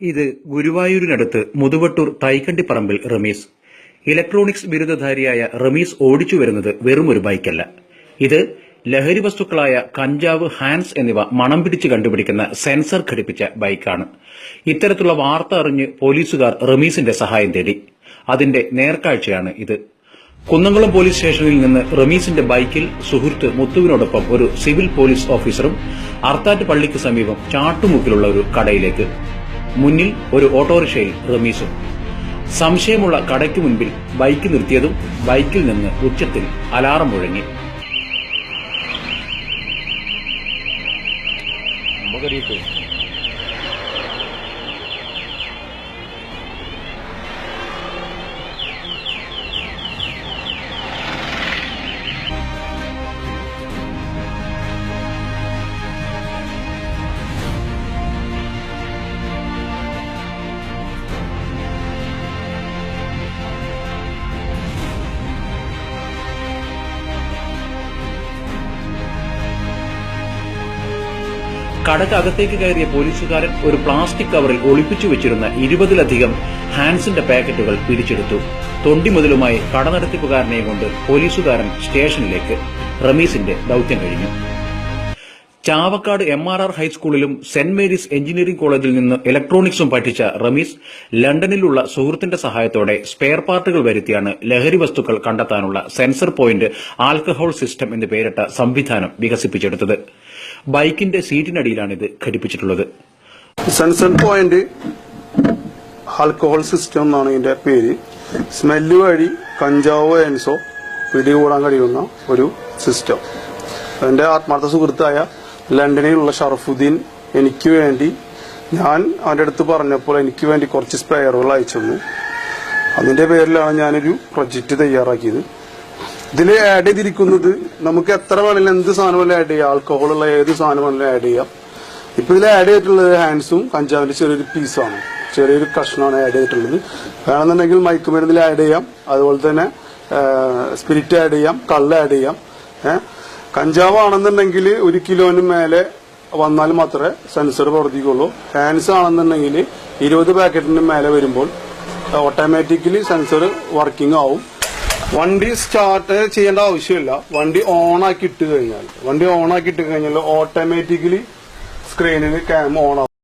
ഇത് ഗുരുവായൂരിനടുത്ത് മുതുവട്ടൂർ തൈക്കണ്ടിപ്പറമ്പിൽ റമീസ്. ഇലക്ട്രോണിക്സ് ബിരുദധാരിയായ റമീസ് ഓടിച്ചു വരുന്നത് വെറുമൊരു ബൈക്കല്ല. ഇത് ലഹരി വസ്തുക്കളായ കഞ്ചാവ് ഹാൻസ് എന്നിവ മണം പിടിച്ച് കണ്ടുപിടിക്കുന്ന സെൻസർ ഘടിപ്പിച്ച ബൈക്കാണ്. ഇത്തരത്തിലുള്ള വാർത്ത അറിഞ്ഞ് പോലീസുകാർ റമീസിന്റെ സഹായം തേടി. അതിന്റെ നേർക്കാഴ്ചയാണ് ഇത്. കുന്നംകുളം പോലീസ് സ്റ്റേഷനിൽ നിന്ന് റമീസിന്റെ ബൈക്കിൽ സുഹൃത്ത് മുത്തുവിനോടൊപ്പം ഒരു സിവിൽ പോലീസ് ഓഫീസറും അർത്താറ്റ് പള്ളിക്ക് സമീപം ചാട്ടുമുക്കിലുള്ള ഒരു കടയിലേക്ക് മുന്നിൽ ഒരു ഓട്ടോറിക്ഷയിൽ റമീസും സംശയമുള്ള കടയ്ക്ക് മുൻപിൽ ബൈക്ക് നിർത്തിയതും ബൈക്കിൽ നിന്ന് ഉച്ചത്തിൽ അലാറം മുഴങ്ങി. നമുക്കറിയിട്ടു കടക്കകത്തേക്ക് കയറിയ പോലീസുകാരൻ ഒരു പ്ലാസ്റ്റിക് കവറിൽ ഒളിപ്പിച്ചു വെച്ചിരുന്ന ഇരുപതിലധികം ഹാൻസിന്റെ പാക്കറ്റുകൾ പിടിച്ചെടുത്തു. തൊണ്ടി മുതലുമായി കടനടത്തിപ്പുകാരനെയും കൊണ്ട് പോലീസുകാരൻ സ്റ്റേഷനിലേക്ക് റമീസിന്റെ ദൌത്യം കഴിഞ്ഞു. ചാവക്കാട് എം ആർ ആർ ഹൈസ്കൂളിലും സെന്റ് മേരീസ് എഞ്ചിനീയറിംഗ് കോളേജിൽ നിന്ന് ഇലക്ട്രോണിക്സും പഠിച്ച റമീസ് ലണ്ടനിലുള്ള സുഹൃത്തിന്റെ സഹായത്തോടെ സ്പെയർ പാർട്ടുകൾ വരുത്തിയാണ് ലഹരി വസ്തുക്കൾ കണ്ടെത്താനുള്ള സെൻസർ പോയിന്റ് ആൽക്കഹോൾ സിസ്റ്റം എന്ന് പേരിട്ട സംവിധാനം വികസിപ്പിച്ചെടുത്തത്. ബൈക്കിന്റെ സീറ്റിനടിയിലാണ് ഇത് ഘടിപ്പിച്ചിട്ടുള്ളത്. സെൻസർ പോയിന്റ് ആൽക്കഹോൾ സിസ്റ്റം എന്നാണ് ഇതിന്റെ പേര്. സ്മെല്ല് വഴി കഞ്ചാവോ എൻസോ പിടികൂടാൻ കഴിയുന്ന ഒരു സിസ്റ്റം എന്റെ ആത്മാർത്ഥ സുഹൃത്തായ ലണ്ടനിലുള്ള ഷറഫുദ്ദീൻ എനിക്ക് വേണ്ടി ഞാൻ അവന്റെ അടുത്ത് പറഞ്ഞപ്പോൾ എനിക്ക് വേണ്ടി കുറച്ച് സ്പെയറുകൾ അയച്ചു അതിന്റെ പേരിലാണ് ഞാനൊരു പ്രൊജക്റ്റ് തയ്യാറാക്കിയത്. ഇതിൽ ആഡ് ചെയ്തിരിക്കുന്നത് നമുക്ക് എത്ര വേണമെങ്കിലും എന്ത് സാധനം വേണമെങ്കിലും ആഡ് ചെയ്യാം ആൽക്കഹോളുള്ള ഏത് സാധനം വേണമെങ്കിലും ആഡ് ചെയ്യാം. ഇപ്പൊ ഇതിൽ ആഡ് ചെയ്തിട്ടുള്ളത് ഹാൻഡ്സും കഞ്ചാവിന്റെ ചെറിയൊരു പീസാണ് ചെറിയൊരു കഷ്ണമാണ് ആഡ് ചെയ്തിട്ടുള്ളത്. വേണമെന്നുണ്ടെങ്കിൽ മയക്കുമരുന്നിൽ ആഡ് ചെയ്യാം. അതുപോലെ തന്നെ സ്പിരിറ്റ് ആഡ് ചെയ്യാം. കള്ള് ആഡ് ചെയ്യാം. ഏഹ് കഞ്ചാവ് ആണെന്നുണ്ടെങ്കിൽ ഒരു കിലോന് മേലെ വന്നാൽ മാത്രമേ സെൻസർ പ്രവർത്തിക്കുള്ളൂ ഹാൻസ് ആണെന്നുണ്ടെങ്കിൽ ഇരുപത് പാക്കറ്റിന് മേലെ വരുമ്പോൾ ഓട്ടോമാറ്റിക്കലി സെൻസർ വർക്കിംഗ് ആവും. വണ്ടി സ്റ്റാർട്ട് ചെയ്യേണ്ട ആവശ്യമില്ല. വണ്ടി ഓൺ ആക്കി ഇട്ട് കഴിഞ്ഞാൽ വണ്ടി ഓൺ ആക്കി ഇട്ട് കഴിഞ്ഞാൽ ഓട്ടോമാറ്റിക്കലി സ്ക്രീനിൽ ക്യാം ഓൺ ആവും.